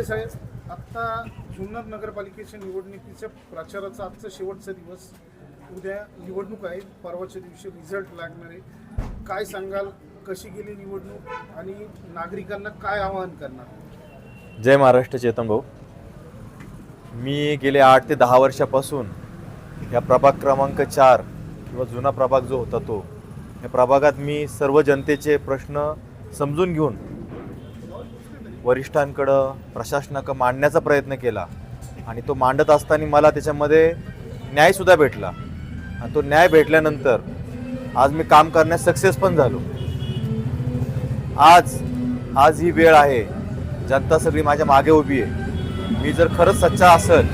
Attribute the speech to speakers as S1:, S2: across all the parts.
S1: खरे साहेब आत्ता जुन्नर नगरपालिकेच्या निवडणुकीच्या प्रचाराचा आजचा शेवटचा दिवस. उद्या निवडणूक आहे परवाच्या दिवशी रिझल्ट लागणार आहे. काय सांगाल? कशी गेली निवडणूक? आणि नागरिकांना काय आवाहन करणार?
S2: जय महाराष्ट्र चेतन भाऊ. मी गेले आठ ते दहा वर्षापासून या प्रभाग क्रमांक चार किंवा जुना प्रभाग जो होता तो या प्रभागात मी सर्व जनतेचे प्रश्न समजून घेऊन वरिष्ठांकडं प्रशासनाकडं मांडण्याचा प्रयत्न केला. आणि तो मांडत असताना मला त्याच्यामध्ये न्यायसुद्धा भेटला. आणि तो न्याय भेटल्यानंतर आज मी काम करण्यास सक्सेस पण झालो. आज आज ही वेळ आहे. जनता सगळी माझ्या मागे उभी आहे. मी जर खरंच सच्चा असेल.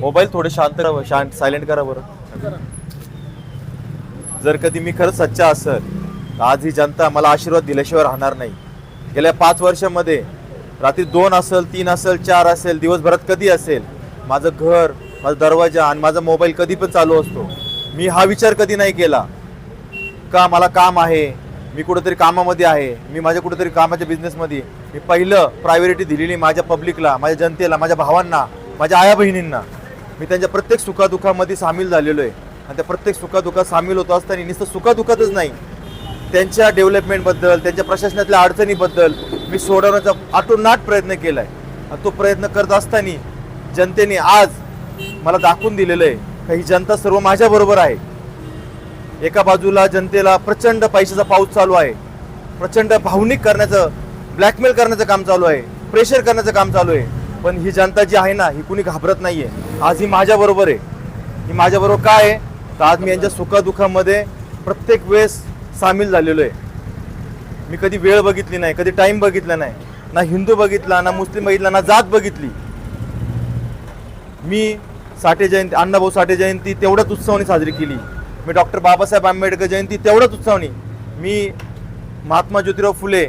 S2: मोबाईल थोडे शांत राहावं शांत सायलेंट करा बरं. जर कधी मी खरंच सच्चा असेल तर आज ही जनता मला आशीर्वाद दिल्याशिवाय राहणार नाही. गेल्या पाच वर्षामध्ये रात्री दोन असेल तीन असेल चार असेल दिवसभरात कधी असेल माझं घर माझा दरवाजा आणि माझा मोबाईल कधी पण चालू असतो. मी हा विचार कधी नाही केला का मला काम आहे मी कुठंतरी कामामध्ये आहे मी माझ्या कुठंतरी कामाच्या बिझनेसमध्ये मी पहिलं प्रायोरिटी दिलेली माझ्या पब्लिकला माझ्या जनतेला माझ्या भावांना माझ्या आया बहिणींना मी त्यांच्या प्रत्येक सुखादुखामध्ये सामील झालेलो आहे. आणि त्या प्रत्येक सुखादुखात सामील होत असताना नुसतं सुखादुखातच नाही. त्यांच्या डेव्हलपमेंटबद्दल त्यांच्या प्रशासनातल्या अडचणीबद्दल मी सोडवण्याचा आटोनाट प्रयत्न केला आहे आणि तो प्रयत्न करत असताना जनतेने आज मला दाखवून दिलेलं आहे का ही जनता सर्व माझ्याबरोबर आहे. एका बाजूला जनतेला प्रचंड पैशाचा पाऊस चालू आहे. प्रचंड भावनिक करण्याचं ब्लॅकमेल करण्याचं काम चालू आहे. प्रेशर करण्याचं काम चालू आहे. पण ही जनता जी आहे ना ही कुणी घाबरत नाही आहे आज ही माझ्याबरोबर आहे. ही माझ्याबरोबर काय आहे? तर आज मी यांच्या सुखादुखामध्ये प्रत्येक वेळेस सामील झालेलो आहे. मी कधी वेळ बघितली नाही कधी टाईम बघितला नाही ना हिंदू बघितला ना मुस्लिम बघितला ना जात बघितली. मी साठे जयंती अण्णाभाऊ साठे जयंती तेवढ्याच उत्सवाने साजरी केली. मी डॉक्टर बाबासाहेब आंबेडकर जयंती तेवढ्याच उत्सवाने. मी महात्मा ज्योतिराव फुले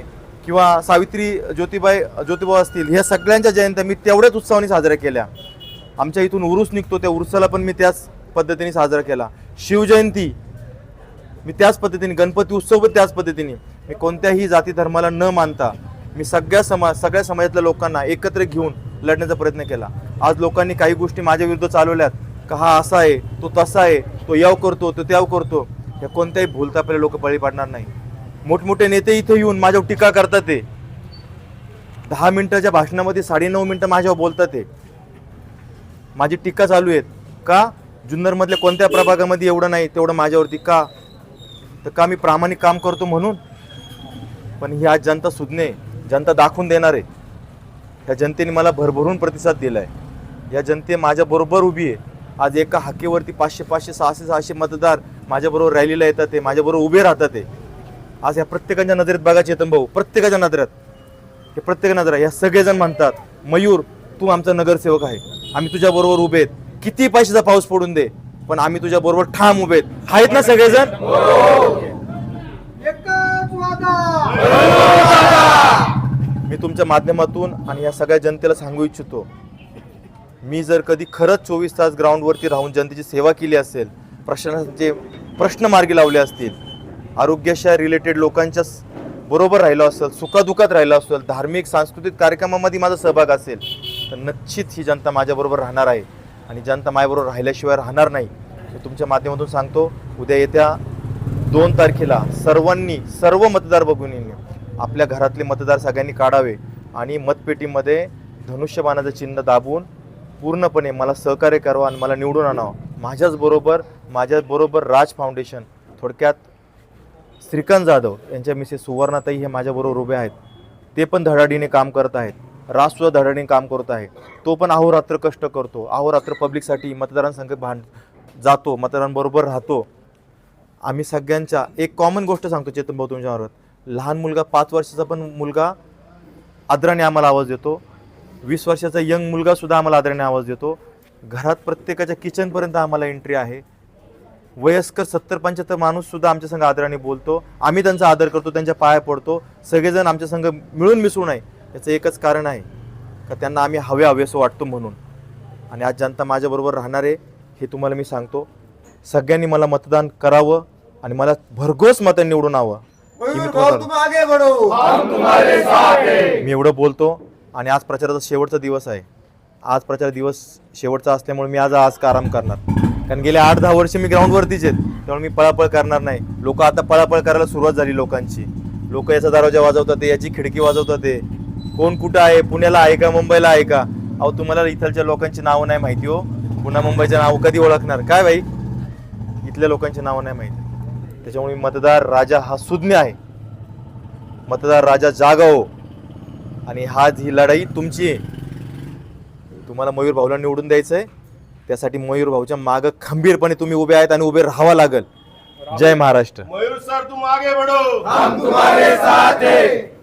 S2: किंवा सावित्री ज्योतिबाई ज्योतिबा असतील ह्या सगळ्यांच्या जयंत्या मी तेवढ्याच उत्सवाने साजऱ्या केल्या. आमच्या इथून उरूस निघतो त्या उरुसाला पण मी त्याच पद्धतीने साजरा केला. शिवजयंती. मी त्याच पद्धतीने गणपती उत्सव पण त्याच पद्धतीने. मी कोणत्याही जाती धर्माला न मानता मी सगळ्या समाज सगळ्या समाजातल्या लोकांना एकत्र घेऊन लढण्याचा प्रयत्न केला. आज लोकांनी काही गोष्टी माझ्या विरुद्ध चालवल्यात का हा असा आहे तो तसा आहे तो याव करतो तो त्याव करतो या कोणत्याही भूलता आपल्याला लोक बळी पाडणार नाही. मोठमोठे नेते इथे येऊन माझ्यावर टीका करतात ते. दहा मिनिटाच्या भाषणामध्ये साडेनऊ मिनिटं माझ्यावर बोलतात ते. माझी टीका चालू आहेत. का? जुन्नरमधल्या कोणत्या प्रभागामध्ये एवढं नाही तेवढं माझ्यावरती का? तर का मी प्रामाणिक काम करतो म्हणून? पण ही आज जनता सुज्ञे जनता दाखवून देणार आहे. ह्या जनतेने मला भरभरून प्रतिसाद दिला आहे या जनते माझ्याबरोबर उभी आहे. आज एका हाकेवरती पाचशे पाचशे सहाशे सहाशे मतदार माझ्याबरोबर रॅलीला येतात ते माझ्याबरोबर उभे राहतात ते. आज ह्या प्रत्येकाच्या नजरेत बघा चेतन भाऊ प्रत्येकाच्या नजरेत. हे प्रत्येक नजरा ह्या सगळेजण म्हणतात मयूर तू आमचा नगरसेवक आहे. आम्ही तुझ्याबरोबर उभे आहेत. किती पैशाचा पाऊस पडून दे पण आम्ही तुझ्या बरोबर ठाम उभे आहेत. ना सगळेजण? मी तुमच्या माध्यमातून आणि या सगळ्या जनतेला सांगू इच्छितो मी जर कधी खरंच चोवीस तास ग्राउंडवरती राहून जनतेची सेवा केली असेल प्रशासनाचे प्रश्न मार्गी लावले असतील आरोग्याच्या रिलेटेड लोकांच्या बरोबर राहिलो असेल सुखादुखात राहिलो असेल धार्मिक सांस्कृतिक कार्यक्रमामध्ये माझा सहभाग असेल तर निश्चित ही जनता माझ्याबरोबर राहणार आहे. आणि जनता माझ्याबरोबर राहिल्याशिवाय राहणार नाही. मी तुमच्या माध्यमातून सांगतो उद्या येत्या दोन तारखेला सर्वांनी सर्व मतदार बघून आपल्या घरातले मतदार सगळ्यांनी काढावे आणि मतपेटीमध्ये धनुष्यबाणाचं चिन्ह दाबून पूर्णपणे मला सहकार्य करावं आणि मला निवडून आणावं. माझ्याच बरोबर माझ्याबरोबर राज फाउंडेशन थोडक्यात श्रीकांत जाधव यांच्या मिसेस सुवर्णाताई हे माझ्याबरोबर उभे आहेत. ते पण धडाडीने काम करत आहेत. राजसुद्धा धडाडीने काम करत आहे. तो पण अहोरात्र कष्ट करतो. अहोरात्र पब्लिकसाठी मतदारांसंग भांड जातो. मतदारांबरोबर राहतो. आम्ही सगळ्यांच्या एक कॉमन गोष्ट सांगतो चेतन भाऊ तुमच्याबरोबर लहान मुलगा पाच वर्षाचा पण मुलगा आदराने आम्हाला आवाज देतो. वीस वर्षाचा यंग मुलगासुद्धा आम्हाला आदराने आवाज देतो. घरात प्रत्येकाच्या किचनपर्यंत आम्हाला एंट्री आहे. वयस्कर सत्तर पंच्याहत्तर माणूससुद्धा आमच्या संघ आदराने बोलतो. आम्ही त्यांचा आदर करतो त्यांच्या पाया पडतो. सगळेजण आमच्या संघ मिळून मिसळून आहे. याचं एकच कारण आहे का त्यांना आम्ही हवे हवेसं वाटतो म्हणून. आणि आज जनता माझ्याबरोबर राहणार आहे हे तुम्हाला मी सांगतो. सगळ्यांनी मला मतदान करावं आणि मला भरघोस मतं निवडून हवं ही मी
S3: मयूर
S2: तुम्हाला
S3: भाऊ तुम आगे बढ़ो.
S2: मी एवढं बोलतो आणि आज प्रचाराचा शेवटचा दिवस आहे. आज प्रचार दिवस शेवटचा असल्यामुळे मी आज आज का आराम करणार. कारण गेले आठ दहा वर्ष मी ग्राउंडवरतीच आहेत. त्यामुळे मी पळापळ करणार नाही. लोक आता पळापळ करायला सुरुवात झाली लोकांची. लोक याचा दरवाजा वाजवतात ते याची खिडकी वाजवतात ते कोण कुठं आहे? पुण्याला आहे का? मुंबईला आहे का? अहो तुम्हाला इथलच्या लोकांची नावं नाही माहिती हो. पुन्हा मुंबईचं नाव कधी ओळखणार? काय बाई? इथल्या लोकांची नावं नाही माहिती. त्याच्यामुळे मतदार राजा हा सुज्ञ आहे. मतदार राजा जागा हो. आणि हा ही लढाई तुमची आहे. तुम्हाला मयूर भाऊला निवडून द्यायचं आहे त्यासाठी मयूर भाऊच्या मागं खंबीरपणे तुम्ही उभे आहेत आणि उभे राहावं लागल. जय महाराष्ट्र.
S4: मयूर सर तुम आगे बढ़ो.
S3: हम तुम्हारे साथ हैं.